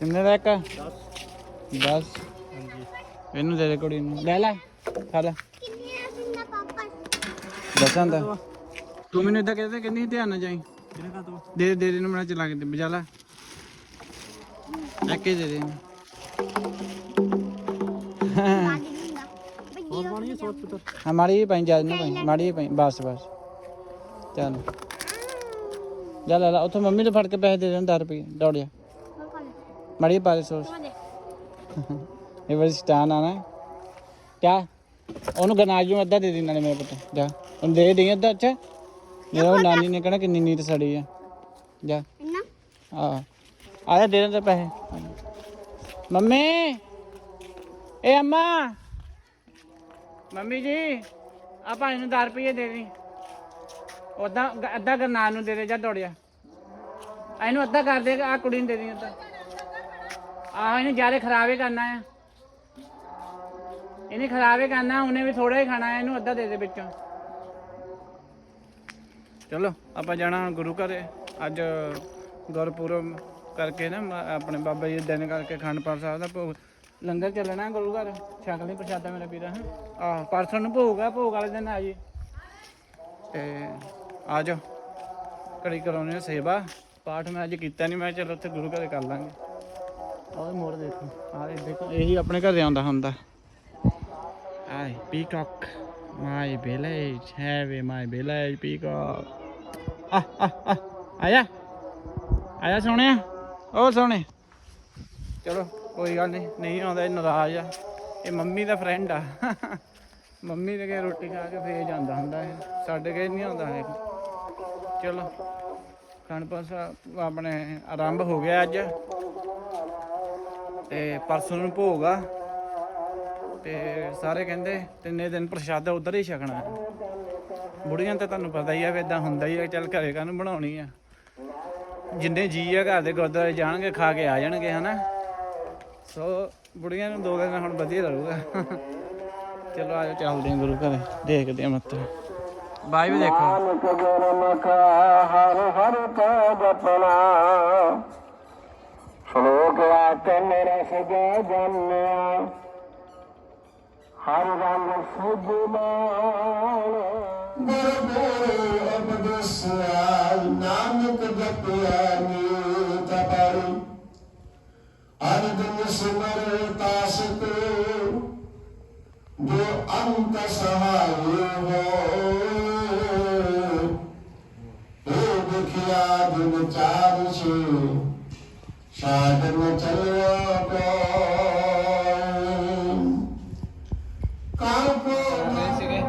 ਕਿੰਨੇ ਦਾ ਇੱਕ? 10 ਹਾਂਜੀ ਇਹਨੂੰ ਦੇ ਦੇ ਕੁੜੀ ਨੂੰ। ਲੈ ਲੈ, ਖਾ ਲੈ। ਕਿੰਨੀਆਂ ਸਿੰਨਾ ਪਾਪਾ ਦੱਸਾਂ ਦਾ ਤੂੰ ਮੈਨੂੰ ਇਦਾਂ ਕਹਿੰਦੇ ਕਿੰਨੀ ਧਿਆਨ ਨਾਲ ਜਾਈ। ਕਿਹਨੇ ਕਾ ਤੋ ਦੇ ਦੇ ਦੇ ਨੂੰ ਮੈਂ ਚਲਾ ਕੇ ਦੇ, ਬਜਾ ਲੈ। ਇੱਕ ਹੀ ਦੇ ਦੇ ਇਹਨੂੰ। ਦਾਦੀ ਦਿੰਦਾ ਵੱਡੀ ਹੋ ਪਾਣੀ ਸੋਚ ਪੁੱਤਰ ਹਾਂ ਮਾੜੀ ਜਿਹੀ ਪਾਈ ਜਦ ਨੂੰ ਪਾਈ, ਮਾੜੀ ਜਿਹੀ ਪਾਈ। ਬਸ ਬਸ। ਚੱਲ। ਜਾ ਮੰਮੀ ਨੂੰ ਫੜ ਕੇ ਪੈਸੇ ਦੇ ਦੇਣ 10 ਰੁਪਏ। ਦੌੜ ਜਾ। ਮਾੜੀ ਜਿਹੀ ਪਾ ਦੇ ਸੋਸ ਦੇ ਇਹ ਵਾਲੀ ਸਟਾਨ ਆਣਾ ਕਿਆ ਉਹਨੂੰ ਗਨਾਜ ਨੂੰ ਅੱਧਾ ਦੇ ਦੇ ਨਾਲੇ ਮੇਰੇ ਪੁੱਤ ਜਾ ਉਹਨੂੰ ਦੇ ਦੇ ਅੱਧਾ ਅੱਛਾ ਮੇਰਾ ਉਹ ਨਾਨੀ ਨੇ ਕਹਿਣਾ ਕਿੰਨੀ ਨੀਤ ਸੜੀ ਆ ਜਾ ਇੰਨਾ ਆ ਆ ਦੇ ਦੇ ਪੈਸੇ ਮੰਮੀ ਏ ਅੰਮਾ ਮੰਮੀ ਜੀ ਆ ਭਾਈ ਨੂੰ 10 ਰੁਪਏ ਦੇ ਦੇ ਉਦਾਂ ਅੱਧਾ ਗਰਨਾਨ ਨੂੰ ਦੇ ਦੇ ਜਾ ਦੌੜਿਆ ਇਹਨੂੰ ਅੱਧਾ ਕਰ ਦੇ ਆ ਕੁੜੀ ਨੂੰ ਦੇ ਦੇ ਅੱਧਾ ਆਹ ਇਹਨੇ ਜ਼ਿਆਦਾ ਖਰਾਬੇ ਕਰਨਾ ਆ। ਇਹਨੇ ਖਰਾਬੇ ਕਰਨਾ ਉਹਨੇ ਵੀ ਥੋੜਾ ਹੀ ਖਾਣਾ ਹੈ, ਇਹਨੂੰ ਅੱਧਾ ਦੇ ਦੇ ਵਿੱਚੋਂ। ਚਲੋ ਆਪਾਂ ਜਾਣਾ ਗੁਰੂ ਘਰ। ਅੱਜ ਗੁਰਪੁਰਬ ਕਰਕੇ ਨਾ ਆਪਣੇ ਬਾਬਾ ਜੀ ਦੇ ਦਿਨ ਕਰਕੇ ਖੰਡ ਪਾਠ ਸਾਹਿਬ ਦਾ ਭੋਗ। ਲੰਗਰ ਚੱਲਣਾ ਗੁਰੂ ਘਰ। ਛਕ ਲਈ ਪ੍ਰਸ਼ਾਦਾ ਮੇਰਾ ਵੀਰਾ ਹੈ? ਆਹ ਪਰਸੋਂ ਨੂੰ ਭੋਗ ਆ ਭੋਗ ਵਾਲੇ ਦਿਨ ਆ ਜੀ। ਤੇ ਆ ਜਾਓ। ਘੜੀ ਕਰਾਉਣੀ ਆ ਸੇਵਾ। ਪਾਠ ਮੈਂ ਅੱਜ ਕੀਤਾ ਨਹੀਂ ਮੈਂ ਚਲੋ ਉੱਥੇ ਗੁਰੂ ਘਰ ਕਰ ਲਾਂਗੇ। ਆਹ ਮੋੜ ਦੇਖੋ। ਆਹ ਇਹ ਦੇਖੋ। ਇਹੀ ਆਪਣੇ ਘਰੇ ਆਉਂਦਾ ਹੁੰਦਾ। I peacock my village heavy my village peacock. ਆ ਆ ਆ ਆਇਆ। ਆਇਆ ਸੋਹਣਿਆ? ਉਹ ਸੋਹਣੇ? ਚਲੋ ਕੋਈ ਗੱਲ ਨਹੀਂ। ਨਹੀਂ ਆਉਂਦਾ ਇਹ ਨਾਰਾਜ਼ ਆ। ਇਹ ਮੰਮੀ ਦਾ ਫਰੈਂਡ ਆ। ਮੰਮੀ ਦੇ ਕੇ ਰੋਟੀ ਖਾ ਕੇ ਫੇਰ ਜਾਂਦਾ ਹੁੰਦਾ ਹੈ ਸਾਡੇ ਕੇ ਨਹੀਂ ਆਉਂਦਾ ਹੈ ਚਲੋ ਸਾਹਿਬ ਆਪਣੇ ਆਰੰਭ ਹੋ ਗਿਆ ਅੱਜ। ਤੇ ਪਰਸੋਂ ਨੂੰ ਭੋਗ ਆ। ਤੇ ਸਾਰੇ ਕਹਿੰਦੇ ਤਿੰਨੇ ਦਿਨ ਪ੍ਰਸ਼ਾਦਾ ਉਧਰ ਹੀ ਛਕਣਾ। ਬੁੜੀਆਂ ਤਾਂ ਤੁਹਾਨੂੰ ਪਤਾ ਹੀ ਆ ਵੀ ਇਦਾਂ ਹੁੰਦਾ ਹੀ ਆ, ਚੱਲ ਘਰੇ ਕਾਹਨੂੰ ਬਣਾਉਣੀ ਆ। ਜਿੰਨੇ ਜੀ ਆ ਘਰ ਦੇ ਗੁਰਦੁਆਰੇ ਜਾਣਗੇ, ਖਾ ਕੇ ਆ ਜਾਣਗੇ, ਹਨਾ? ਸੋ ਬੁੜੀਆਂ ਨੂੰ ਦੋ ਦਿਨ ਹੁਣ ਵਧੀਆ ਰਹੂਗਾ ਚਲੋ ਆਜੋ, ਚੱਲਦੇ ਹਾਂ ਗੁਰੂ ਘਰੇ, ਦੇਖਦੇ ਹਾਂ ਮੱਥਾ। ਬਾਈ ਵੀ ਦੇਖੋ। ਹਰ ਹਰ ਕੋ ਜਪਣਾ ਸ਼ਲੋਕ ਆਤਮ ਰਸ ਦੇ ਜਨਿਆ ਹਰ ਰੰਗ ਸੁਜਮਾਨ ਗੁਰਗੁਰੂ ਅਬਦਿਸਿਆ ਨਾਨਕ ਜਪਿਆ ਨੀਤ ਪਰੀ। ਅਰਦਨ ਸਿਮਰ ਤਾਸ ਕੋ ਜੋ ਅੰਤ ਸਹਾਇ ਹੋ ਇਹ ਦੁਖਿਆ ਦਿਨ ਚਾਰ ਛੇ। ਸਾਧਨ ਚਲਿਆ ਕੋ ਕੋ ਰਹੇ ਸੀਗੇ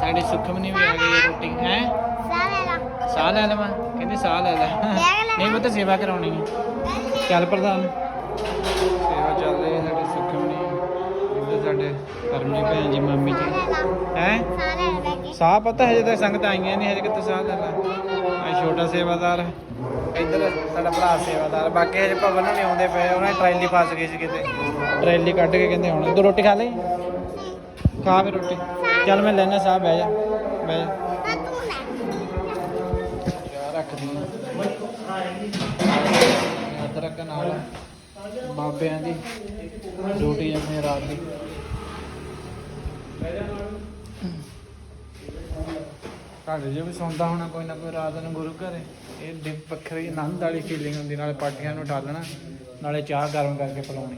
ਸਾਡੀ ਸੁਖਮਨੀ ਵੀ ਆ ਗਈ ਹੈ ਰੋਟੀ ਹੈ? ਸਾਰੇ ਲਾ ਸਾਹ ਲੈ ਲਵਾਂ ਕਹਿੰਦੇ ਸਾਹ ਲੈ ਲੈ। ਨਹੀਂ ਮੈਂ ਤਾਂ ਸੇਵਾ ਕਰਾਉਣੀ ਹੈ। ਚੱਲ ਪ੍ਰਧਾਨ। ਸੇਵਾ ਚੱਲ ਰਹੀ ਹੈ ਸਾਡੀ ਸੁਖਮਨੀ ਇੱਧਰ ਸਾਡੇ ਭੈਣ ਜੀ ਮੰਮੀ ਜੀ। ਹੈ? ਸਾਹ ਪਤਾ ਹਜੇ ਤੱਕ ਸੰਗਤ ਆਈਆਂ ਨਹੀਂ ਹਜੇ ਕਿਤੇ ਸਾਹ ਲੈ ਲੈ। ਆ ਛੋਟਾ ਸੇਵਾਦਾਰ ਇੱਧਰ ਸਾਡਾ ਭਰਾ ਸੇਵਾਦਾਰ, ਬਾਕੀ ਹਜੇ ਭਵਨ ਨੂੰ ਨਹੀਂ ਆਉਂਦੇ ਪਏ, ਉਹਨਾਂ ਟਰੈਲੀ ਫਸ ਗਈ ਸੀ ਕਿਤੇ। ਟਰੈਲੀ ਕੱਢ ਕੇ ਕਹਿੰਦੇ ਹੁਣ ਤੂੰ ਰੋਟੀ ਖਾ ਲਈ? ਖਾ ਵੀ ਰੋਟੀ। ਚੱਲ ਮੈਂ ਲੈਣਾ ਸਾਹ, ਬਹਿ ਜਾ ਬਹਿ ਜਾ। ਤਾਂ ਤੂੰ ਅਦਰਕ ਨਾਲ ਬਾਬਿਆਂ ਦੀ ਡਿਊਟੀ ਆਪਣੀ ਰਾਤ ਦੀ। ਘਰ ਜੇ ਵੀ ਸੌਂਦਾ ਹੋਣਾ ਕੋਈ ਨਾ ਕੋਈ ਰਾਤ ਨੂੰ ਗੁਰੂ ਘਰੇ, ਇਹ ਦਿ- ਵੱਖਰੀ ਆਨੰਦ ਵਾਲੀ ਫੀਲਿੰਗ ਹੁੰਦੀ, ਨਾਲੇ ਪਾਠੀਆਂ ਨੂੰ ਉਠਾਲਣਾ ਨਾਲੇ ਚਾਹ ਗਰਮ ਕਰਕੇ ਪਿਲਾਉਣੀ।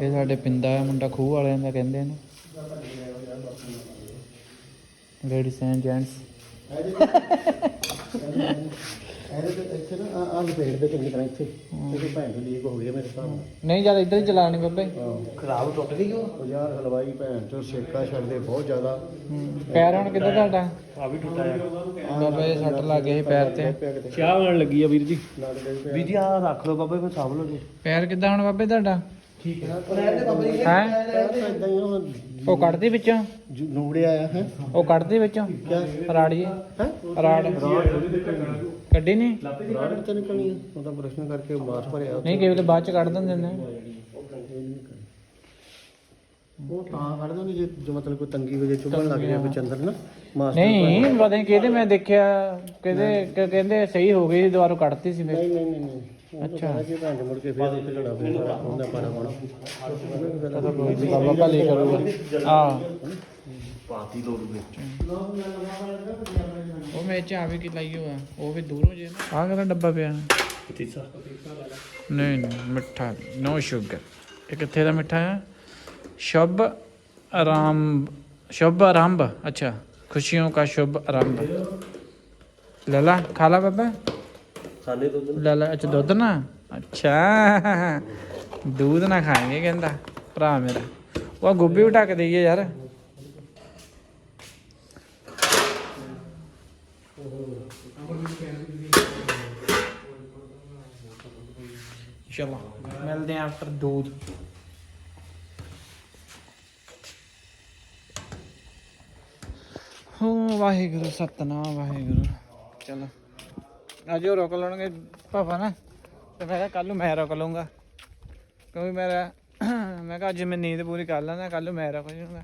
ਇਹ ਸਾਡੇ ਪਿੰਦਾ ਹੈ ਮੁੰਡਾ ਖੂਹ ਵਾਲਿਆਂ ਦਾ ਕਹਿੰਦੇ ਨੇ। ਲੇਡੀਜ਼ ਐਂਡ ਜੈਂਟਸ ਇਹਦੇ ਤੇ ਇੱਥੇ ਨਾ ਆ ਲਪੇੜ ਦੇ ਚੰਗੀ ਤਰ੍ਹਾਂ ਇੱਥੇ। ਇਹਦੇ ਭੈਣ ਦੀ ਲੀਕ ਹੋ ਗਈ ਹੈ ਮੇਰੇ ਹਿਸਾਬ ਨਾਲ। ਨਹੀਂ ਜਦ ਇੱਧਰ ਹੀ ਚਲਾਣੀ ਬੱਬੇ। ਖਰਾਬ ਟੁੱਟ ਗਈ ਉਹ? ਯਾਰ ਹਲਵਾਈ ਭੈਣ ਚੋ ਸੇਕਾ ਛੱਡਦੇ ਬਹੁਤ ਜ਼ਿਆਦਾ। ਪੈਰ ਹੁਣ ਕਿੱਦਾਂ ਤੁਹਾਡਾ? ਆ ਵੀ ਟੁੱਟਾ ਆ। ਬਾਬਾ ਜੀ ਸੱਟ ਲੱਗ ਗਈ ਪੈਰ ਤੇ। ਚਾਹ ਲੱਗੀ ਆ ਵੀਰ ਜੀ। ਨਾਲ ਦੇ ਪਿਆ। ਵੀਰ ਜੀ ਆ ਰੱਖ ਲਓ ਬਾਬਾ ਫਿਰ ਸਾਂਭ ਲਓ ਜੀ। ਪੈਰ ਕਿੱਦਾਂ ਹੁਣ ਬਾਬੇ ਤੁਹਾਡਾ? ਠੀਕ ਹੈ। ਹੈ? ਇਦਾਂ ਹੀ ਹੁਣ ਉਹ ਕੱਢਦੀ ਵਿੱਚੋਂ? ਜੁ- ਨੂੜਿਆ ਆ ਹੈ। ਉਹ ਕੱਢਦੀ ਵਿੱਚੋਂ? ਕਿਆ? ਰਾੜੀ ਹੈ? ਰਾੜ। ਕੱਢੀ ਨਹੀਂ ਰਾੜ ਤੇ ਨਿਕਲਣੀ ਆ। ਉਹਦਾ ਪ੍ਰਸ਼ਨ ਕਰਕੇ ਮਾਸ ਭਰਿਆ ਨਹੀਂ ਕਈ ਵੇਲੇ ਬਾਅਦ ਚ ਕੱਢ ਦਿੰਦੇ ਨੇ ਉਹ ਤਾਂ ਕੱਢਦੇ ਨੇ ਜੇ ਜੋ ਮਤਲਬ ਕੋਈ ਤੰਗੀ ਹੋ ਜੇ ਚੁਭਣ ਲੱਗ ਜਾਏ ਵਿੱਚ ਅੰਦਰ ਨਾ ਮਾਸਟਰ ਨਹੀਂ ਪਤਾ ਨਹੀਂ ਕਿਹਦੇ ਮੈਂ ਦੇਖਿਆ ਕਿਹਦੇ ਕਿ ਕਹਿੰਦੇ ਸਹੀ ਹੋ ਗਈ ਦੁਬਾਰਾ ਕੱਢਤੀ ਸੀ ਫਿਰ ਨਹੀਂ ਨਹੀਂ ਨਹੀਂ ਨਹੀਂ। ਅੱਛਾ ਜੇ ਭੰਜ ਮੁੜ ਕੇ ਫੇਰ ਉੱਥੇ ਲੜਾ ਫੇਰ ਸਾਰਾ ਉਹਦਾ ਪਾਣਾ ਪਾਣਾ ਬਾਬਾ ਭਲੇ ਕਰੂਗਾ ਆ ਪਾਤੀ ਲੋੜ ਵਿੱਚ ਉਹ ਮੈਂ ਚ ਆਵੇ ਕਿ ਲਾਈ ਹੋਆ ਉਹ ਵੀ ਦੂਰੋਂ ਜੇ ਨਾ ਆ ਕਿਹੜਾ ਡੱਬਾ ਪਿਆ ਪਤੀਸਾ ਨਹੀਂ ਨਹੀਂ ਮਿੱਠਾ ਨੋ ਸ਼ੂਗਰ ਇਹ ਕਿੱਥੇ ਦਾ ਮਿੱਠਾ ਹੈ ਸ਼ੁਭ ਆਰੰਭ ਸ਼ੁਭ ਆਰੰਭ ਅੱਛਾ ਖੁਸ਼ੀਆਂ ਦਾ ਸ਼ੁਭ ਆਰੰਭ ਲੈ ਲਾ ਖਾ ਲਾ ਬਾਬਾ अच्छा दुध ना? अच्छा दूध ना खाएँगे कहता भरा मेरा। वह, गोभी भी ढक दी यार। चलो, मिलते वाहेगुरु सतना वाहेगुरु। चलो। ਅੱਜ ਉਹ ਰੋਕ ਲੈਣਗੇ ਪਾਪਾ ਨਾ। ਤੇ ਮੈਂ ਕਿਹਾ ਕੱਲ ਨੂੰ ਮੈਂ ਰੋਕ ਲਊਂਗਾ। ਕਿਉਂਕਿ ਮੇਰਾ ਮੈਂ ਕਿਹਾ ਅੱਜ ਮੈਂ ਨੀਂਦ ਪੂਰੀ ਕਰ ਲੈਣਾ ਕੱਲ ਨੂੰ ਮੈਂ ਰੁਕ ਜਾਊਂਗਾ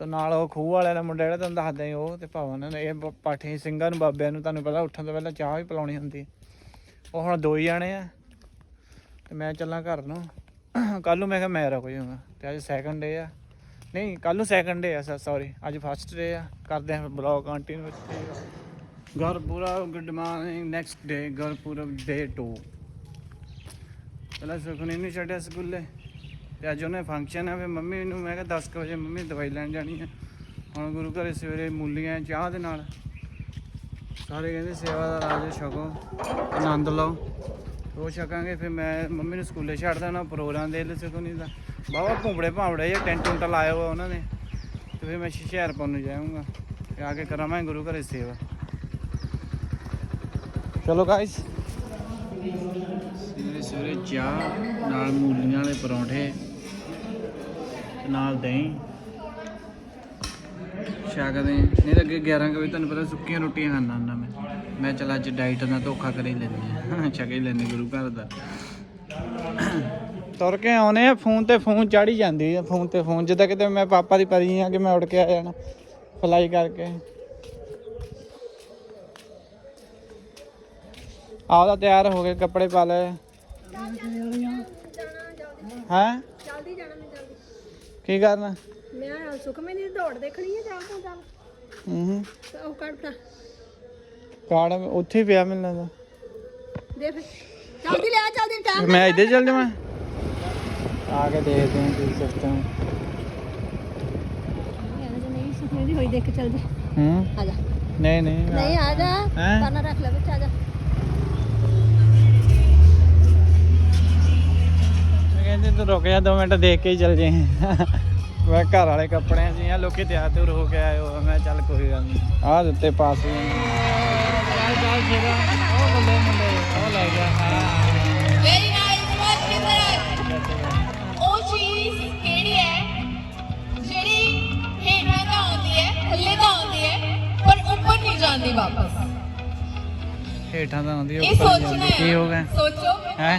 ਤੇ ਨਾਲ ਉਹ ਖੂਹ ਵਾਲਿਆਂ ਦਾ ਮੁੰਡਾ ਜਿਹੜਾ ਤੁਹਾਨੂੰ ਦੱਸਦਾ ਹੀ ਉਹ ਤੇ ਭਵਨ ਨੇ, ਇਹ ਪਾਠੀ ਸਿੰਘਾਂ ਨੂੰ, ਬਾਬਿਆਂ ਨੂੰ ਤੁਹਾਨੂੰ ਪਤਾ ਉੱਠਣ ਤੋਂ ਪਹਿਲਾਂ ਚਾਹ ਵੀ ਪਿਲਾਉਣੀ ਹੁੰਦੀ ਉਹ ਹੁਣ ਦੋ ਹੀ ਜਾਣੇ ਆ। ਤੇ ਮੈਂ ਚੱਲਾਂ ਘਰ ਨੂੰ। ਕੱਲ ਨੂੰ ਮੈਂ ਕਿਹਾ ਮੈਂ ਰੁਕ ਜਾਊਂਗਾ ਤੇ ਅੱਜ ਸੈਕੰਡ ਡੇ ਆ। ਨਹੀਂ ਕੱਲ ਨੂੰ ਸੈਕੰਡ ਡੇ ਆ ਸੌਰੀ ਅੱਜ ਫਸਟ ਡੇ ਆ। ਕਰਦੇ ਆ blog continue Gurpurab good morning next day Gurpurab day 2 ਪਹਿਲਾਂ ਸੁਖਨੀ ਨੂੰ ਛੱਡਿਆ ਸਕੂਲੇ ਤੇ ਅੱਜ ਉਹਨੇ ਫੰਕਸ਼ਨ ਹੈ ਫਿਰ ਮੰਮੀ ਨੂੰ ਮੈਂ ਕਿਹਾ 10 ਕੁ ਵਜੇ ਮੰਮੀ ਦਵਾਈ ਲੈਣ ਜਾਣੀ ਹੈ ਹੁਣ ਗੁਰੂ ਘਰੇ ਸਵੇਰੇ ਮੂਲੀਆਂ, ਚਾਹ ਦੇ ਨਾਲ। ਸਾਰੇ ਕਹਿੰਦੇ ਸੇਵਾ ਦਾ ਰਾਜ ਛਕੋ, ਆਨੰਦ ਲਓ। ਉਹ ਛਕਾਂਗੇ, ਫਿਰ ਮੈਂ ਮੰਮੀ ਨੂੰ ਸਕੂਲੇ ਛੱਡ ਦੇਣਾ ਪ੍ਰੋਗਰਾਮ ਦੇ ਲਈ ਸੁਖਨੀ ਦਾ। ਬਾਬਾ ਭੁੰਬੜੇ ਭਾਂਬੜੇ ਜਾਂ ਟੈਂਟ ਟੁੰਟ ਲਾਇਆ ਹੋਇਆ ਉਹਨਾਂ ਨੇ। ਤੇ ਫਿਰ ਮੈਂ ਹੁਸ਼ਿਆਰਪੁਰ ਨੂੰ ਜਾਊਂਗਾ, ਤੇ ਆ ਕੇ ਕਰਾਂਗੇ ਗੁਰੂ ਘਰੇ ਸੇਵਾ। ਚਲੋ ਗਾਇਸ ਸਵੇਰੇ ਸਵੇਰੇ ਚਾਹ ਨਾਲ ਮੂਲੀਆਂ ਵਾਲੇ ਪਰੌਂਠੇ ਨਾਲ ਦਹੀਂ। ਛਕਦੇ। ਨਹੀਂ ਤਾਂ ਅੱਗੇ 11 ਕੁ ਵਜੇ ਤੁਹਾਨੂੰ ਪਤਾ ਸੁੱਕੀਆਂ ਰੋਟੀਆਂ ਖਾਣਾ ਹੁੰਦਾ ਮੈਂ। ਮੈਂ ਚਲ ਅੱਜ ਡਾਈਟ ਦਾ ਧੋਖਾ ਕਰ ਹੀ ਲੈਂਦੇ ਹਾਂ ਛਕ ਹੀ ਲੈਂਦੇ ਗੁਰੂ ਘਰ ਦਾ। ਤੁਰ ਕੇ ਆਉਨੇ ਆ ਫੋਨ ਤੇ ਫੋਨ ਚੜੀ ਜਾਂਦੀ ਆ। ਫੋਨ ਤੇ ਫੋਨ ਜਿੱਦਾਂ ਕਿਤੇ ਮੈਂ ਪਾਪਾ ਦੀ ਪਰੀ ਆ ਕਿ ਮੈਂ ਉੱਡ ਕੇ ਆ ਜਾਣਾ ਫਲਾਈ ਕਰਕੇ। ਆਪਦਾ ਤਿਆਰ ਹੋ ਗਏ ਕੱਪੜੇ ਪਾ ਲਏ ਹੈ? ਜਲਦੀ ਜਾਣਾ ਮੈਂ ਜਲਦੀ। ਕੀ ਕਰਨਾ? ਮੈਂ ਸੁਖਮੇ ਦੀ ਦੌੜ ਦੇਖਣੀ ਹੈ ਜਾਂ ਤੂੰ ਚੱਲ ਹੂੰ। ਉਹ ਕੱਢ ਤਾ। ਕਾਰਡ ਉੱਥੇ ਹੀ ਪਿਆ ਮਿਲਣਾ ਦਾ ਦੇ ਫਿਰ ਜਲਦੀ ਲੈ ਆ, ਜਲਦੀ ਟਾਈਮ ਮੈਂ ਇੱਧਰ ਚੱਲ ਜਾਵਾਂ। ਆ ਕੇ ਦੇਖਦੇ ਹਾਂ ਕੀ ਸਿਸਟਮ। ਨਹੀਂ ਸੁਖਮੇ ਦੀ ਹੋਈ ਦੇਖ ਕੇ ਚੱਲ ਜਾ। ਹੂੰ। ਆ ਜਾ। ਨਹੀਂ ਨਹੀਂ ਨਹੀਂ ਆ ਜਾ? ਕਰਨਾ ਰੱਖ ਲੈ ਬੱਚਾ ਆ ਜਾ। ਕਹਿੰਦੇ ਤੂੰ ਰੁਕ ਜਾ 2 ਮਿੰਟ ਦੇਖ ਕੇ ਹੀ ਚੱਲ ਜੇ। ਮੈਂ ਘਰ ਵਾਲੇ ਕੱਪੜਿਆਂ 'ਚ ਹੀ ਆ ਲੋਕੀ ਤਿਆਰ ਤੁਰ ਹੋ ਕੇ ਆਏ ਹੋ। ਮੈਂ ਚੱਲ ਕੋਈ ਗੱਲ ਨਹੀਂ। ਆ ਦਿੱਤੇ ਪਾਸ ਚੱਲ ਚੱਲ ਫੇਰਾ। ਉਹ ਬੱਲੇ ਮੁੰਡੇ ਉਹ ਲੈ ਗਿਆ। ਹਾਂ ਵੈਰੀ ਨਾਈਸ ਬਹੁਤ ਕਿਧਰ ਉਹ ਚੀਜ਼ ਕਿਹੜੀ ਹੈ? ਜਿਹੜੀ ਹੇਠਾਂ ਤਾਂ ਆਉਂਦੀ ਹੈ ਥੱਲੇ ਤਾਂ ਆਉਂਦੀ ਹੈ ਪਰ ਉੱਪਰ ਨਹੀਂ ਜਾਂਦੀ ਵਾਪਸ। ਹੇਠਾਂ ਤਾਂ ਆਉਂਦੀ ਇਹ ਉੱਪਰ ਨਹੀਂ ਜਾਂਦੀ। ਕੀ ਹੋ ਗਿਆ? ਸੋਚੋ। ਹੈ?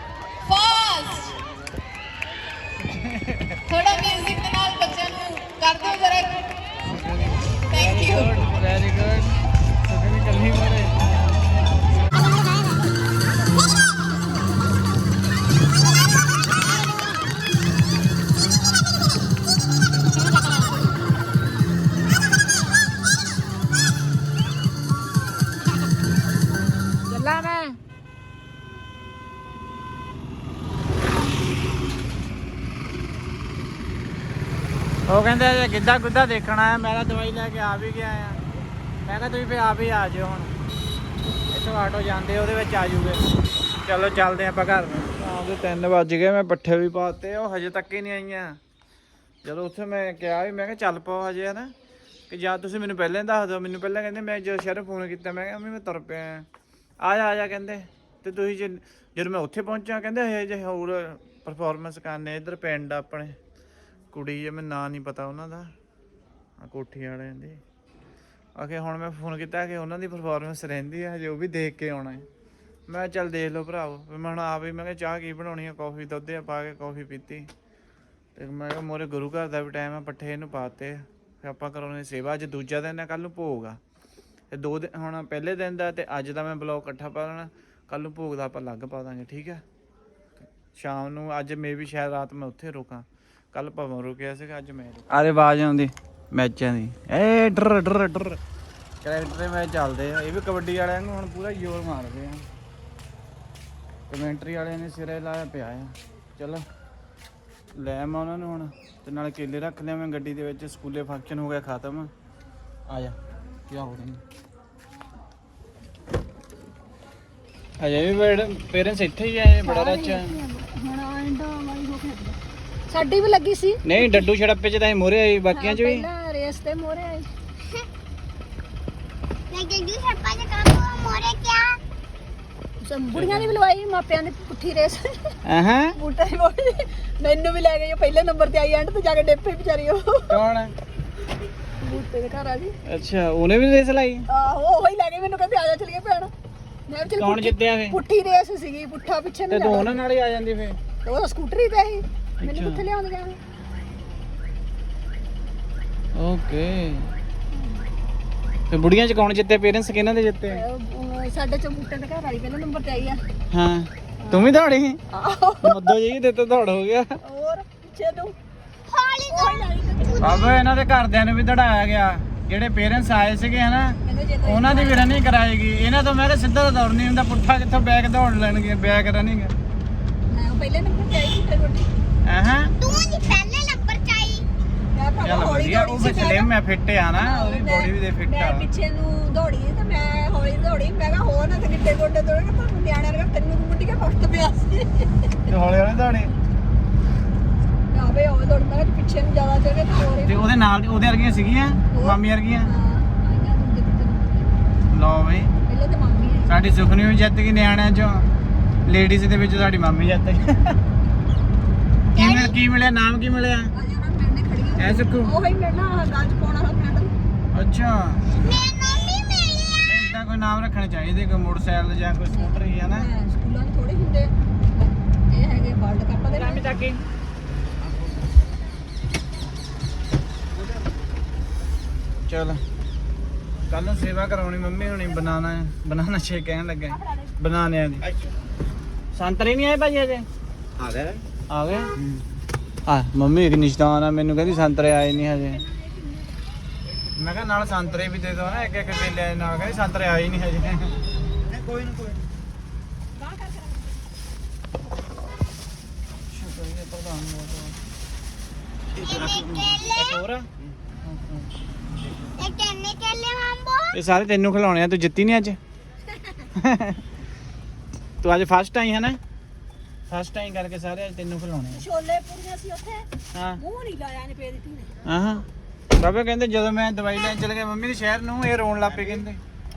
ਕਹਿੰਦੇ ਜੇ ਗਿੱਧਾ ਗੁੱਧਾ ਦੇਖਣਾ ਹੈ, ਮੈਂ ਤਾਂ ਦਵਾਈ ਲੈ ਕੇ ਆ ਵੀ ਗਿਆ ਆ। ਮੈਂ ਕਿਹਾ ਤੁਸੀਂ ਫੇ ਆਪ ਹੀ ਆ ਜਿਓ ਹੁਣ। ਇੱਥੋਂ ਆਟੋ ਜਾਂਦੇ, ਉਹਦੇ ਵਿੱਚ ਆ ਜੂਗੇ। ਚਲੋ ਚੱਲਦੇ ਆਪਾਂ ਘਰ ਨੂੰ। ਸ਼ਾਮ ਦੇ 3 ਵੱਜ ਗਏ, ਮੈਂ ਪੱਠੇ ਵੀ ਪਾਤੇ ਉਹ ਹਜੇ ਤੱਕ ਹੀ ਨਹੀਂ ਆਈਆਂ। ਜਦੋਂ ਉੱਥੇ ਮੈਂ ਕਿਹਾ ਵੀ, ਮੈਂ ਕਿਹਾ ਚੱਲ ਪਾਓ ਹਜੇ, ਹਨਾ। ਕਿ ਜਾਂ ਤੁਸੀਂ ਮੈਨੂੰ ਪਹਿਲਾਂ ਦੱਸ ਦਿਓ, ਮੈਨੂੰ ਪਹਿਲਾਂ ਕਹਿੰਦੇ, ਮੈਂ ਜਦੋਂ ਸ਼ਹਿਰ ਫੋਨ ਕੀਤਾ, ਮੈਂ ਕਿਹਾ ਮੈਂ ਤੁਰ ਪਿਆ ਆ। ਜਾ ਆ ਜਾ, ਕਹਿੰਦੇ। ਤੇ ਤੁਸੀਂ ਜੇ- ਜਦੋਂ ਮੈਂ ਉੱਥੇ ਪਹੁੰਚਿਆ, ਕਹਿੰਦੇ ਹਜੇ ਜੇ ਹੋਰ ਪਰਫਾਰਮੈਂਸ ਕਰਨੇ, ਇੱਧਰ ਪਿੰਡ ਆਪਣੇ। ਕੁੜੀ ਆ, ਮੈਨੂੰ ਨਾਂ ਨਹੀਂ ਪਤਾ ਉਹਨਾਂ ਦਾ। ਆ ਕੋਠੀ ਵਾਲਿਆਂ ਦੀ। ਆਖੇ ਹੁਣ ਮੈਂ ਫੋਨ ਕੀਤਾ ਕਿ ਉਹਨਾਂ ਦੀ ਪਰਫਾਰਮੈਂਸ ਰਹਿੰਦੀ ਆ, ਹਜੇ ਉਹ ਵੀ ਦੇਖ ਕੇ ਆਉਣਾ ਹੈ। ਮੈਂ ਕਿਹਾ ਚੱਲ ਦੇਖ ਲਓ ਭਰਾਵੋ। ਮੈਂ ਹੁਣ ਆਪ ਹੀ ਮੈਂ ਕਿਹਾ ਚਾਹ ਕੀ ਬਣਾਉਣੀ ਆ ਕਾਫੀ ਦੁੱਧ ਆ ਪਾ ਕੇ ਕਾਫੀ ਪੀਤੀ। ਤੇ ਮੈਂ ਕਿਹਾ ਮੋਰੇ ਗੁਰੂ ਘਰ ਦਾ ਵੀ ਟਾਈਮ ਆ, ਪੱਠੇ ਇਹਨੂੰ ਪਾਤੇ। ਫਿਰ ਆਪਾਂ ਕਰਾਉਣੀ ਸੇਵਾ, ਅੱਜ ਦੂਜਾ ਦਿਨ ਹੈ ਕੱਲ ਨੂੰ ਭੋਗ ਆ। ਤੇ ਦੋ ਦਿਨ, ਹੁਣ ਪਹਿਲੇ ਦਿਨ ਦਾ ਤੇ ਅੱਜ ਦਾ ਮੈਂ ਬਲੌਗ ਇਕੱਠਾ ਪਾ ਲੈਣਾ। ਕੱਲ ਨੂੰ ਭੋਗ ਦਾ ਆਪਾਂ ਅਲੱਗ ਪਾ ਦਾਂਗੇ, ਠੀਕ ਹੈ ਸ਼ਾਮ ਨੂੰ, ਅੱਜ ਮੇ ਵੀ ਸ਼ਾਇਦ ਰਾਤ ਮੈਂ ਉੱਥੇ ਰੁਕਾਂ। ਕੱਲ ਭਵਨ ਰੁਕਿਆ ਸੀਗਾ ਅੱਜ ਮੈਂ ਆਰੇ ਆਵਾਜ਼ ਆਉਂਦੀ ਮੈਚਾਂ ਦੀ। ਏ ਡਰ ਡਰ ਡਰ। ਕਰੈਕਟਰ ਦੇ ਮੈਚ ਚੱਲਦੇ ਆ। ਇਹ ਵੀ ਕਬੱਡੀ ਵਾਲਿਆਂ ਨੂੰ ਹੁਣ ਪੂਰਾ ਜ਼ੋਰ ਮਾਰਦੇ ਆ। ਕਮੈਂਟਰੀ ਵਾਲਿਆਂ ਨੇ ਸਿਰੇ ਲਾਇਆ ਪਿਆ ਆ। ਚਲੋ ਲੈ ਮੈਂ ਉਹਨਾਂ ਨੂੰ ਹੁਣ। ਤੇ ਨਾਲ ਕੇਲੇ ਰੱਖ ਲਿਆ ਮੈਂ ਗੱਡੀ ਦੇ ਵਿੱਚ। ਸਕੂਲੇ ਫੰਕਸ਼ਨ ਹੋ ਗਿਆ ਖਤਮ। ਆ ਜਾ। ਕੀ ਹੋ ਰਿਹਾ ਅਜੇ ਵੀ ਪੇਰੈਂਟਸ ਇੱਥੇ ਹੀ ਆਏ ਬੜਾ ਰੱਛਾ ਹੁਣ ਐਂਡ ਵਾਲੀ ਹੋ ਕੇ ਹਟਦਾ। ਸਾਡੀ ਵੀ ਲੱਗੀ ਸੀ। ਨਹੀਂ ਡੱਡੂ ਛੜੱਪੇ ਚ ਤਾਂ ਮੋਰੇ ਆਈ ਬਾਕੀਆਂ ਚ ਵੀ? ਪਹਿਲਾਂ ਰੇਸ ਤੇ ਮੋਰੇ ਆਏ। ਮੈਂ ਗੱਡੀ ਸਰਪਾ ਦੇ ਕਾਕੂ ਮੋਰੇ ਕਿਆ ਸਭ ਬੁੜੀਆਂ ਦੀ ਵੀ ਲਵਾਈ ਮਾਪਿਆਂ ਦੀ ਪੁੱਠੀ ਰੇਸ। ਹਾਂ ਬੂਟਾ ਹੀ ਬੋਲੀ ਮੈਨੂੰ ਵੀ ਲੈ ਗਈ ਉਹ ਪਹਿਲੇ ਨੰਬਰ ਤੇ ਆਈ ਐਂਡ ਤੇ ਜਾ ਕੇ ਡੇਪੇ ਵਿਚਾਰੀ ਉਹ। ਕੌਣ? ਹੈ ਬੂਟੇ ਦੇ ਘਰ ਆ ਜੀ। ਅੱਛਾ ਉਹਨੇ ਵੀ ਰੇਸ ਲਾਈ? ਆਹੋ ਉਹ ਹੀ ਲੈ ਗਏ ਮੈਨੂੰ ਕਹਿੰਦੇ ਆ ਜਾ ਚਲੀਏ ਭੈਣ। ਮੈਂ ਵੀ ਚੱਲ ਕੌਣ ਜਿੱਤਿਆ ਫੇ ਪੁੱਠੀ ਰੇਸ ਸੀਗੀ ਪੁੱਠਾ ਪਿੱਛੇ ਤੇ ਨੂੰ ਤੂੰ ਉਹਨਾਂ ਨਾਲ ਹੀ ਆ ਜਾਂਦੀ ਫੇ ਉਹ ਸਕੂਟਰੀ ਤੇ ਸੀ। ਮੈਨੂੰ ਓਕੇ ਤੇ ਬੁੜੀਆਂ ਚ ਕੌਣ ਜਿੱਤੇ ਪੇਰੈਂਟਸ ਕਿਹਨਾਂ ਦੇ ਜਿੱਤੇ ਸਾਡੇ ਚ ਬੂਟੇ ਦੇ ਘਰ ਆਈ ਪਹਿਲੇ ਨੰਬਰ ਤੇ ਆਈ ਆ ਹਾਂ ਤੂੰ ਵੀ ਦੌੜੀ ਆਹੋ ਮੱਦੋ ਜੀ ਤੇ ਤਾਂ ਦੌੜ ਹੋ ਗਿਆ ਹੋਰ ਪਿੱਛੇ ਤੋਂ ਬਾਬਾ ਇਹਨਾਂ ਦੇ ਘਰਦਿਆਂ ਨੂੰ ਵੀ ਦੜਾਇਆ ਗਿਆ ਜਿਹੜੇ ਪੇਰੈਂਟਸ ਆਏ ਸੀਗੇ ਹਨਾ ਉਹਨਾਂ ਦੀ ਵੀ ਰਨਿੰਗ ਕਰਾਏਗੀ ਇਹਨਾਂ ਤੋਂ ਮੈਂ ਸਿੱਧਾ ਤਾਂ ਦੌੜ ਨਹੀਂ ਹੁੰਦਾ ਪੁੱਠਾ ਕਿੱਥੋਂ ਬੈਕ ਦੌੜ ਲੈਣਗੇ ਬੈਕ ਰਨਿੰਗ ਮੈਂ ਪਹਿਲੇ ਨੰਬਰ ਤੇ ਆਈ ਬੂਟੇ ਰੋਟੀ ਹਾਂ ਤੂੰ ਨਹੀਂ ਪਹਿਲੇ ਨੰਬਰ ਚ ਆਈ। ਮੈਂ ਭਾਵੇਂ ਚੱਲ ਹੌਲੀ ਵਧੀਆ ਦੌੜੀ ਉਹ ਸੀ, ਵੀ ਮੈਂ ਸਲਿਮ ਹੈ ਫਿੱਟ ਆ ਨਾ ਉਹਦੀ ਮੈਂ- ਬੋਡੀ ਵੀ ਦੇ ਫਿੱਟ ਮੈਂ ਆ। ਪਿੱਛੇ ਨੂੰ ਦੌੜੀ ਤੇ ਮੈਂ ਹੌਲੀ ਦੌੜੀ ਮੈਂ ਕਿਹਾ ਹੋਰ ਨਾ ਤੇ ਗਿੱਟੇ ਗੋਡੇ ਤੋੜੇ ਕਿ ਤੁਹਾਨੂੰ ਨਿਆਣਿਆਂ ਵਰਗਾ ਤੈਨੂੰ ਮੁੱਢੀ ਕੇ ਫਸਟ ਪਿਆ ਸੀ। ਤੇ ਹੌਲੀ ਹੌਲੀ ਦੌੜੀ। ਆਵੇ ਉਹ ਦੌੜ ਮੈਂ ਕਿਹਾ ਪਿੱਛੇ ਨੂੰ ਜ਼ਿਆਦਾ ਚੜ ਗਿਆ ਤੇ ਹੋਰ ਹੀ ਤੇ ਉਹਦੇ ਨਾਲ ਉਹਦੇ ਵਰਗੀਆਂ ਸੀਗੀਆਂ? ਮਾਮੀ ਵਰਗੀਆਂ? ਹਾਂ, ਆਈਆਂ ਦੂਜੇ ਤੀਜੇ ਨੰਬਰ ਲਓ ਬਈ। ਤੇ। ਪਹਿਲਾਂ ਤੇ ਮੰਮੀ ਆਈ ਸਾਡੀ ਸੁਖਨੀ ਵੀ ਜਿੱਤ ਗਈ ਨਿਆਣਿਆਂ ਚੋਂ। ਲੇਡੀਜ਼ ਦੇ ਵਿੱਚ ਸਾਡੀ ਮਾਮੀ ਜਿੱਤ ਗਈ। ਕੀ ਮਿਲ ਕੀ ਮਿਲਿਆ? ਨਾਮ ਕੀ ਮਿਲਿਆ? ਆ ਜਾਣਾ ਪਿੰਡ ਖੜੀ ਐ ਸੁਖੂ। ਉਹ ਹੀ ਮਿਲਣਾ ਆਹ ਗੱਲ ਚ ਪਾਉਣਾ ਹਾਂ ਪਿੰਡ ਅੱਛਾ। ਮੈਨੂੰ ਵੀ ਮਿਲਿਆ। ਇਦਾਂ ਕੋਈ ਨਾਮ ਰੱਖਣੇ ਚਾਹੀਦੇ ਕੋਈ ਮੋਟਰਸਾਈਕਲ ਜਾਂ ਕੋਈ ਸਕੂਟਰ ਹੀ ਹੈ ਨਾ। ਮੈਂ ਸਕੂਲਾਂ 'ਚ ਥੋੜੇ ਹੁੰਦੇ। ਇਹ ਹੈਗੇ ਵਰਲਡ ਕੱਪ ਦੇ ਰਾਮੀ ਚੱਕੀ ਚਲ। ਕੱਲ ਨੂੰ ਸੇਵਾ ਕਰਾਉਣੀ ਮੰਮੀ ਹੁਣੀ ਬਨਾਨਾ ਬਨਾਨਾ ਸ਼ੇਕ ਕਹਿਣ ਲੱਗੇ। ਬਨਾਨਿਆਂ ਦੀ। ਸੰਤਰੇ ਨਹੀਂ ਆਏ ਭਾਜੀ ਅਜੇ? ਆ ਗਿਆ ਆ ਗਏ ਆ ਮੰਮੀ ਇੱਕ ਨਿਸ਼ਾਨ ਆ ਮੈਨੂੰ ਕਹਿੰਦੀ ਸੰਤਰੇ ਆਏ ਨਹੀਂ ਹਜੇ। ਮੈਂ ਕਿਹਾ ਨਾਲ ਸੰਤਰੇ ਵੀ ਦੇ ਦੋ ਨਾ ਇੱਕ ਇੱਕ ਕੇਲੇ ਨਾਲ ਕਹਿੰਦੀ ਸੰਤਰੇ ਆਏ ਨਹੀਂ ਹਜੇ। ਕੋਈ ਨਾ ਕੋਈ ਸ਼ੁਕਰੀਆ ਪ੍ਰਧਾਨ ਇੱਕ ਹੋਰ ਆ? ਇਹ ਕਿੰਨੇ ਕੇਲੇ ਮੰਬੋ ਇਹ ਸਾਰੇ ਤੈਨੂੰ ਖਿਲਾਉਣੇ ਆ ਤੂੰ ਜਿੱਤੀ ਨਹੀਂ ਅੱਜ? ਤੂੰ ਅੱਜ ਫਸਟ ਆਈ ਹੈ ਨਾ? ਫਸਟ ਆਈ ਕਰਕੇ ਸਾਰੇ ਅੱਜ ਤੈਨੂੰ ਖਿਲਾਉਣੇ ਛੋਲੇ ਪੂਰੀਆਂ ਸੀ ਉੱਥੇ। ਆ ਹਾਂ। ਮੂੰਹ ਨਹੀਂ ਲਾਇਆ ਨੇ ਪੇ ਦਿੱਤੀ ਨੇ। ਹਾਂ ਬਾਬੇ ਕਹਿੰਦੇ ਜਦੋਂ ਮੈਂ ਦਵਾਈ ਲੈਣ ਚਲੇ ਗਿਆ ਮੰਮੀ ਦੇ ਸ਼ਹਿਰ ਨੂੰ ਇਹ ਰੋਣ ਲੱਗ ਪਏ ਕਹਿੰਦੇ।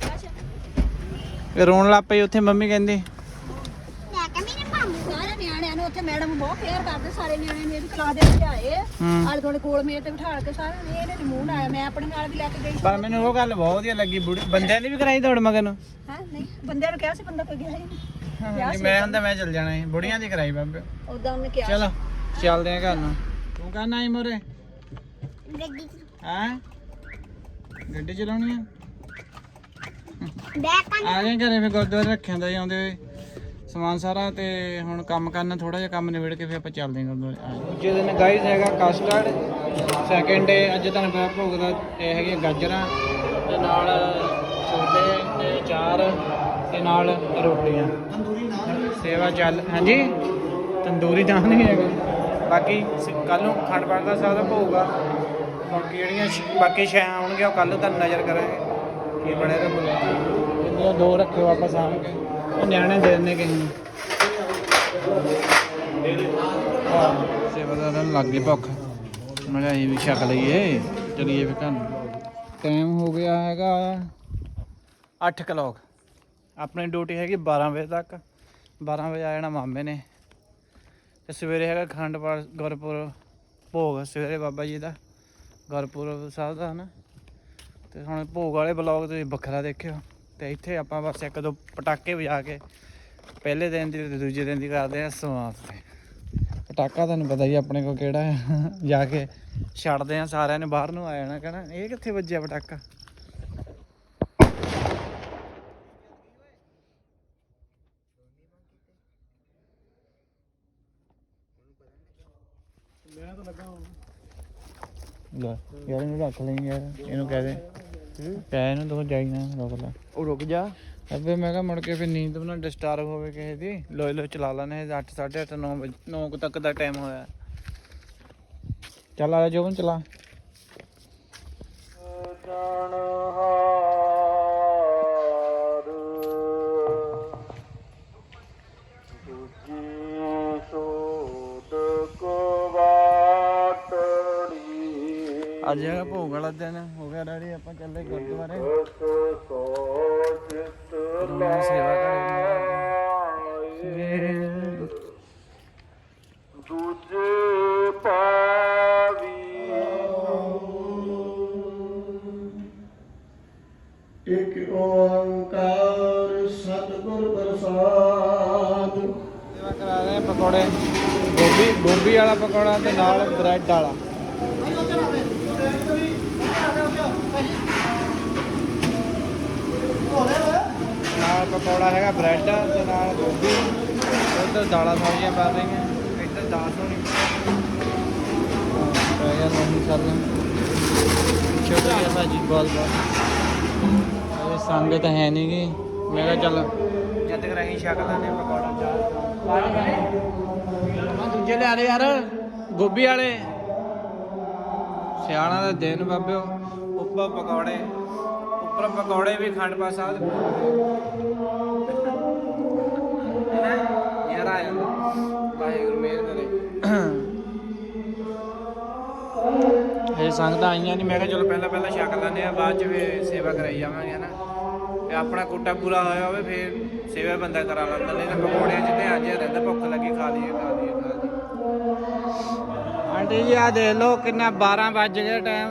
ਅੱਛਾ। ਇਹ ਰੋਣ ਲੱਗ ਪਈ ਉੱਥੇ ਮੰਮੀ ਕਹਿੰਦੇ। ਮੈਂ ਕਿ ਮੇਰੇ ਮਾਮੂ ਸਾਰੇ ਨਿਆਣਿਆਂ ਨੂੰ ਉੱਥੇ ਮੈਡਮ ਬਹੁਤ ਕੇਅਰ ਕਰਦੇ ਸਾਰੇ ਨਿਆਣੇ ਮੇਰੀ ਕਲਾਸ ਦੇ ਆਏ। ਹੂੰ। ਆਲੇ ਦੁਆਲੇ ਕੋਲ ਮੇਰੇ ਤੇ ਬਿਠਾ ਕੇ ਸਾਰੇ ਨੇ ਇਹਨੇ ਨੀ ਮੂੰਹ ਨਾ ਆਇਆ ਮੈਂ ਆਪਣੇ ਨਾਲ ਵੀ ਲੈ ਕੇ ਗਈ ਪਰ ਮੈਨੂੰ ਉਹ ਗੱਲ ਬਹੁਤ ਵਧੀਆ ਲੱਗੀ ਬੁੜੀ ਬੰਦਿਆਂ ਦੀ ਵੀ ਕਰਾਈ ਦੌੜ ਮਗਰ ਨੂੰ? ਹੈ ਨਹੀਂ ਬੰਦਿਆਂ ਨੂੰ ਕਿਹਾ ਸੀ ਬੰਦਾ ਕੋਈ ਗਿਆ ਹੀ ਨਹੀਂ। ਜੇ ਮੈਂ ਹੁੰਦਾ ਮੈਂ ਚੱਲ ਜਾਣਾ ਸੀ। ਬੁੜੀਆਂ ਦੀ ਕਰਾਈ ਬਾਬੇ। ਉਦਾਂ ਉਹਨੇ ਕਿਹਾ ਚਲੋ ਚੱਲਦੇ ਆ ਘਰ ਨੂੰ ਤੂੰ ਕਹਿੰਦਾ ਆਈ ਮੋਰੇ? ਗੱਡੀ ਹਾਂ? ਗੱਡੀ ਚਲਾਉਣੀ ਆ? ਬੈਕ ਆ ਗਏ ਘਰੇ ਫਿਰ ਗੁਰਦੁਆਰੇ ਰੱਖਿਆ ਦਾ ਆਉਂਦੇ ਹੋਏ। ਸਮਾਨ ਸਾਰਾ ਤੇ ਹੁਣ ਕੰਮ ਕਰਨਾ ਥੋੜਾ ਜਿਹਾ ਕੰਮ ਨਿਬੜ ਕੇ ਫਿਰ ਆਪਾਂ ਚੱਲਦੇ ਹਾਂ ਗੁਰਦੁਆਰੇ। ਦੂਜੇ ਦਿਨ ਗਾਈਜ਼ ਹੈਗਾ ਕਸਟਰਡ ਸੈਕਿੰਡ ਡੇ ਅੱਜ ਤੁਹਾਨੂੰ ਪਤਾ ਭੋਗ ਦਾ ਇਹ ਹੈਗੇ ਗਾਜਰਾਂ ਤੇ ਨਾਲ ਛੋਲੇ ਤੇ ਚਾਰ। ਨਾਲ ਰੋਟੀਆਂ। ਸੇਵਾ ਚੱਲ ਹਾਂਜੀ? ਤੰਦੂਰੀ ਤਾਂ ਨਹੀਂ ਹੈਗਾ। ਬਾਕੀ ਕੱਲ ਨੂੰ ਖੰਡ ਪਾਠ ਦਾ ਸਾਦਾ ਭੋਗ ਆ। ਬਾਕੀ ਜਿਹੜੀਆਂ ਬਾਕੀ ਸ਼ੈ ਆਉਣਗੀਆਂ ਉਹ ਕੱਲ ਨੂੰ ਤੁਹਾਨੂੰ ਨਜ਼ਰ ਕਰਾਂਗੇ। ਕੀ ਬਣਿਆ ਤੇ ਬੋਲੇ ਇੰਨੀਆਂ ਦੋ ਰੱਖਿਓ ਆਪਾਂ ਸਾਂਭ ਕੇ ਉਹ ਨਿਆਣੇ ਦੇ ਦਿੰਦੇ ਕਿਸੇ ਨੂੰ। ਹਾਂ, ਸੇਵਾ ਦਾ ਲੱਗ ਗਈ ਭੁੱਖ। ਮੈਂ ਕਿਹਾ ਇਹ ਵੀ ਛਕ ਲਈਏ ਚਲੀਏ ਫਿਰ ਘਰ ਟਾਈਮ ਹੋ ਗਿਆ ਹੈਗਾ। 8 ਕਲੋਕ ਆਪਣੀ ਡਿਊਟੀ ਹੈਗੀ 12 ਵਜੇ ਤੱਕ। 12 ਵਜੇ ਆ ਜਾਣਾ ਮਾਮੇ ਨੇ। ਤੇ ਸਵੇਰੇ ਹੈਗਾ ਖੰਡ ਪਾਠ ਗੁਰਪੁਰ ਭੋਗ, ਸਵੇਰੇ ਬਾਬਾ ਜੀ ਦਾ, ਗੁਰਪੁਰਬ ਸਾਹਿਬ ਦਾ ਹਨਾ। ਤੇ ਹੁਣ ਭੋਗ ਵਾਲੇ ਬਲੌਗ ਤੁਸੀਂ ਵੱਖਰਾ ਦੇਖਿਓ। ਤੇ ਇੱਥੇ ਆਪਾਂ ਬਸ ਇੱਕ ਦੋ ਪਟਾਕੇ ਵਜਾ ਕੇ ਪਹਿਲੇ ਦਿਨ ਦੀ ਤੇ ਦੂਜੇ ਦਿਨ ਦੀ ਕਰਦੇ ਆ ਸਮਾਪਤੀ। ਪਟਾਕਾ ਤੁਹਾਨੂੰ ਪਤਾ ਹੀ ਆਪਣੇ ਕੋਲ ਕਿਹੜਾ ਹੈ। ਜਾ ਕੇ ਛੱਡਦੇ ਆ ਸਾਰਿਆਂ ਨੇ ਬਾਹਰ ਨੂੰ ਆ ਜਾਣਾ ਕਹਿਣਾ, ਇਹ ਕਿੱਥੇ ਵੱਜਿਆ ਪਟਾਕਾ? ਲੈ ਯਾਰ ਇਹਨੂੰ ਰੱਖ ਲਈ ਯਾਰ ਇਹਨੂੰ ਕਹਿ ਦੇ। ਕਹਿ ਇਹਨੂੰ ਤੂੰ ਜਾਈ ਨਾ ਰੁਕ ਲੈ। ਉਹ ਰੁਕ ਜਾ। ਅਬੇ ਮੈਂ ਕਿਹਾ ਮੁੜ ਕੇ ਫਿਰ ਨੀਂਦ ਬਣਾ ਡਿਸਟਰਬ ਹੋਵੇ ਕਿਸੇ ਦੀ। ਲੋਏ ਲੋਏ ਚਲਾ ਲੈਣੇ 8 8:30 9 ਵਜੇ 9 ਤੱਕ ਦਾ ਟਾਈਮ ਹੋਇਆ। ਚੱਲ ਆ ਜਾ ਜੋਬਨ ਚਲਾ। ਅੱਜ ਹੈਗਾ ਭੋਗ ਵਾਲਾ ਦਿਨ ਹੋ ਗਿਆ ਡੈਡੀ ਆਪਾਂ ਚੱਲੇ ਗੁਰਦੁਆਰੇ। ਦੁਨੀਆ ਸੇਵਾ ਕਰੇ ਦੂਜੇ ਪਾਵੀ ਇੱਕ ਓੰਕਾਰ ਸਤਿਗੁਰ ਪ੍ਰਸਾਦ। ਸੇਵਾ ਕਰਾ ਰਹੇ ਪਕੌੜੇ। ਗੋਭੀ ਗੋਭੀ ਵਾਲਾ ਪਕੌੜਾ ਤੇ ਨਾਲ ਬ੍ਰੈਡ ਵਾਲਾ। ਨਾਲ ਪਕੌੜਾ ਹੈਗਾ ਬ੍ਰੈਡ ਤੇ ਨਾਲ ਗੋਭੀ। ਉੱਧਰ ਦਾਲਾਂ ਸਬਜ਼ੀਆਂ ਪਾ ਰਹੀਆਂ ਇੱਧਰ ਦਾਲ ਹੋਣੀ। ਗਿਆ ਨਹੀਂ ਕਰਨਾ ਛੋਟਾ ਜਿਹਾ ਭਾਜੀ ਬਾਲ ਬਾਲ ਇਹ ਸੰਗਤ ਹੈ ਨਹੀਂ ਗੀ। ਮੈਂ ਕਿਹਾ ਚੱਲ। ਜਦ ਤੱਕ ਰਹੀ ਸ਼ਕਲ ਨੇ ਪਕੌੜਾ ਚਾਹ ਆ ਦੂਜੇ ਲਿਆ ਦੇ ਯਾਰ ਗੋਭੀ ਵਾਲੇ। ਸਿਆਣਾ ਦਾ ਦਿਨ ਬਾਬਿਓ। ਉੱਪਰ ਪਕੌੜੇ। ਉੱਪਰ ਪਕੌੜੇ ਵੀ ਖੰਡ ਪਾ ਸਾਹਿਬ ਯਾਰ ਵਾਹਿਗੁਰੂ ਮਿਹਰ ਕਰੇ। ਇਹ ਸੰਗਤਾਂ ਆਈਆਂ ਨਹੀਂ ਮੈਂ ਕਿਹਾ ਚਲੋ ਪਹਿਲਾਂ ਪਹਿਲਾਂ ਛਕ ਲੈਂਦੇ ਆ ਬਾਅਦ ਚ ਫਿਰ ਸੇਵਾ ਕਰਾਈ ਜਾਵਾਂਗੇ ਨਾ ਤੇ ਆਪਣਾ ਕੋਟਾ ਪੂਰਾ ਹੋਇਆ ਹੋਵੇ ਫਿਰ ਸੇਵਾ ਬੰਦਾ ਕਰਾ ਲੈਂਦਾ। ਨਹੀਂ ਤਾਂ ਪਕੌੜਿਆਂ 'ਚ ਧਿਆਨ ਜਿਹਾ ਰਹਿੰਦਾ ਭੁੱਖ ਲੱਗੀ ਖਾ ਲਈਏ ਖਾ ਲਈਏ ਖਾ ਲਈਏ। ਆਂਟੀ ਜੀ ਆ ਦੇਖ ਲਓ ਕਿੰਨਾ 12 ਵੱਜ ਗਿਆ ਟਾਈਮ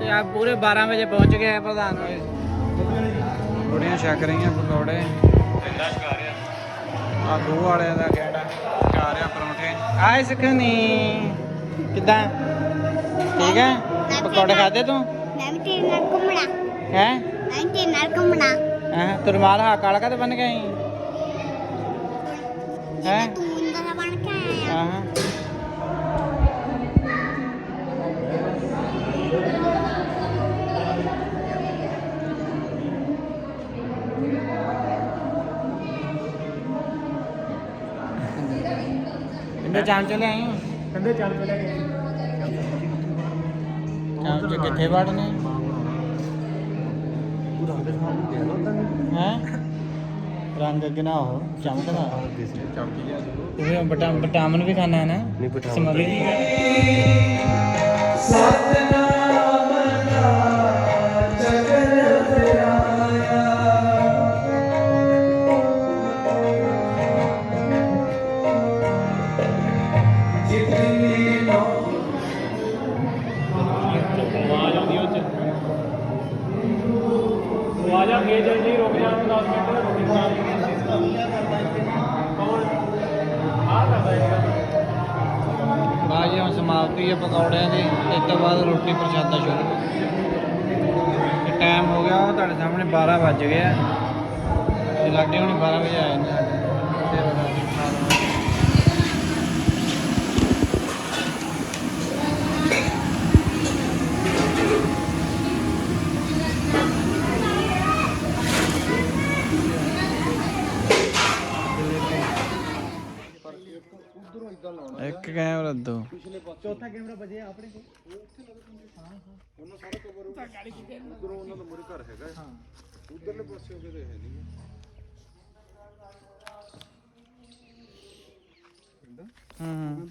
ਤੇ ਆ ਪੂਰੇ 12 ਵਜੇ ਪਹੁੰਚ ਗਏ ਆ ਪ੍ਰਧਾਨ ਬੁੜੀਆਂ ਛਕ ਰਹੀਆਂ ਪਕੌੜੇ। ਆ ਦੋ ਵਾਲਿਆਂ ਦਾ ਗੇੜਾ ਖਾ ਰਿਹਾ ਪਰੌਂਠੇ। ਆਏ ਸਖਣੀ ਕਿਦਾਂ? ਠੀਕ ਹੈ? ਪਕੌੜੇ ਖਾਦੇ ਤੂੰ? ਮੈਂ ਵੀ ਤੇਰੇ ਨਾਲ ਘੁੰਮਣਾ। ਹੈ? ਮੈਂ ਤੇਰੇ ਨਾਲ ਘੁੰਮਣਾ। ਹਾਂ? ਤੂੰ ਰੁਮਾਲ ਹਾ ਕਾਲਾ ਕਾ ਬਣ ਗਈ ਹੈ? ਤੂੰ ਇੰਦਾ ਬਣ ਕੇ ਆਇਆ। ਹਾਂ। ਕਿੰਨੇ ਚਾਂ ਚਲੇ ਆਏ ਕੰਦੇ ਚੱਲ ਚਲੇ ਗਏ ਚਾਂ ਚ ਕਿੱਥੇ ਵੜਨੇ? ਹੈ? ਰੰਗ ਕਿਨਾ ਹੋ ਚਮਕਦਾ। ਚਮਕੀ ਜਾ ਤੁਸੀਂ ਬਟਾ ਵਿਟਾਮਿਨ ਵੀ ਖਾਣਾ ਹੈ ਨਾ? ਸਮਗਰੀ ਆਵਾਜ਼ ਪਕੌੜਿਆਂ ਦੀ ਇਸ ਤੋਂ ਬਾਅਦ ਰੋਟੀ ਪ੍ਰਸ਼ਾਦਾ ਸ਼ੁਰੂ। ਟਾਈਮ ਹੋ ਗਿਆ, ਉਹ ਤੁਹਾਡੇ ਸਾਹਮਣੇ 12 ਵੱਜ ਗਏ ਆ। ਤੇ ਲਾਗੇ ਹੁਣ 12 ਵਜੇ ਆਏ ਨੇ। ਸਾਡੇ ਵਾਲੇ। ਇੱਕ ਕੈਮਰਾ ਦੋ। ਚੌਥਾ ਕੈਮਰਾ ਵਜਿਆ ਆਪਣੇ ਕੋਲ। ਹੂੰ ਹੂੰ।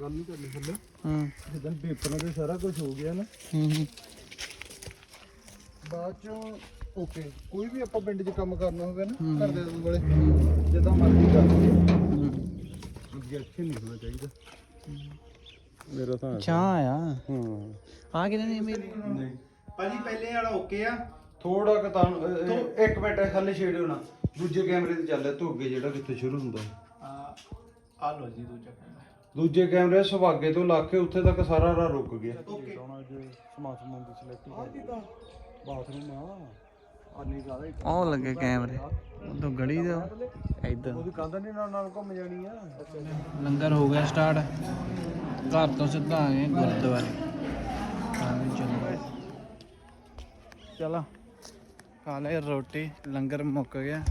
ਗੱਲ ਨਹੀਂ ਕਰਨੀ ਥੱਲੇ। ਹੂੰ। ਜਿੱਦਾਂ ਪੇਪਰਾਂ ਤੇ ਸਾਰਾ ਕੁਝ ਹੋ ਗਿਆ ਨਾ। ਹੂੰ ਹੂੰ। ਬਾਅਦ ਚੋਂ ਓਕੇ ਕੋਈ ਵੀ ਆਪਾਂ ਪਿੰਡ 'ਚ ਕੰਮ ਕਰਨਾ ਹੋਵੇ ਨਾ ਘਰ ਦੇ ਕੋਲੇ ਜਿੱਦਾਂ ਮਰਜ਼ੀ ਕਰ ਲਈਏ। ਅੱਗੇ ਅੱਛੇ ਨਹੀਂ ਹੋਣਾ ਚਾਹੀਦਾ। ਮੇਰਾ ਤਾਂ ਚਾਹ ਆ ਹਾਂ। ਆ ਕਿਨੇ ਨਹੀਂ ਮੇਰੀ? ਭਾਜੀ ਪਹਿਲੇ ਵਾਲਾ ਓਕੇ ਆ। ਥੋੜਾ ਕੁ ਤਾਂ ਅਹ, ਇੱਕ ਮਿੰਟ ਥੱਲੇ ਛੇੜਿਓ ਨਾ। ਦੂਜੇ ਕੈਮਰੇ ਤੇ ਤੂੰ ਅੱਗੇ ਜਿਹੜਾ ਕਿੱਥੇ ਸ਼ੁਰੂ ਹੁੰਦਾ। ਆ ਆ ਲੋ ਜੀ ਦੂਜਾ ਕੈਮਰਾ। ਦੂਜੇ ਕੈਮਰੇ ਸੁਭਾਗੇ ਤੋਂ ਲਾ ਕੇ ਉੱਥੇ ਤੱਕ ਸਾਰਾ ਰਾਹ ਰੁਕ ਗਿਆ। ਲੱਗੇ ਕੈਮਰੇ। ਉਦੋਂ ਗਲੀ ਦੇ ਇਧਰ। ਉਹਦੀ ਕੰਧ ਨਹੀਂ ਨਾਲ ਨਾਲ ਘੁੰਮ ਜਾਣੀ ਆ। ਲੰਗਰ ਹੋ ਗਿਆ ਸਟਾਰਟ ਘਰ ਤੋਂ ਸਿੱਧਾ ਆ ਗਏ ਗੁਰਦੁਆਰੇ। ਚਲੋ। ਖਾ ਲੈ ਰੋਟੀ ਲੰਗਰ ਮੁੱਕ ਗਿਆ।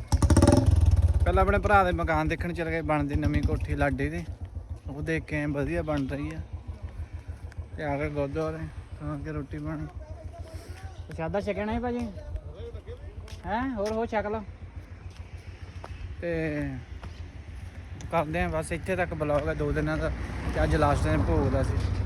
ਪਹਿਲਾਂ ਆਪਣੇ ਭਰਾ ਦੇ ਮਕਾਨ ਦੇਖਣ ਚਲੇ ਗਏ ਬਣਦੀ ਨਵੀਂ ਕੋਠੀ ਲਾਡੇ ਦੀ। ਉਹ ਦੇਖ ਕੇ ਵਧੀਆ ਬਣ ਰਹੀ ਆ। ਤੇ ਆ ਕੇ ਗੁਰਦੁਆਰੇ ਖਾ ਕੇ ਰੋਟੀ ਬਣ ਪ੍ਰਸ਼ਾਦਾ ਛਕਣਾ ਹੈ ਭਾਜੀ? ਹੈ? ਹੋਰ ਹੋ ਛਕ ਲਓ। ਤੇ ਕਰਦੇ ਆ ਬਸ ਇੱਥੇ ਤੱਕ ਬਲੌਗ ਹੈ ਦੋ ਦਿਨਾਂ ਦਾ ਤੇ ਅੱਜ ਲਾਸਟ ਦਿਨ ਭੋਗ ਦਾ ਸੀ।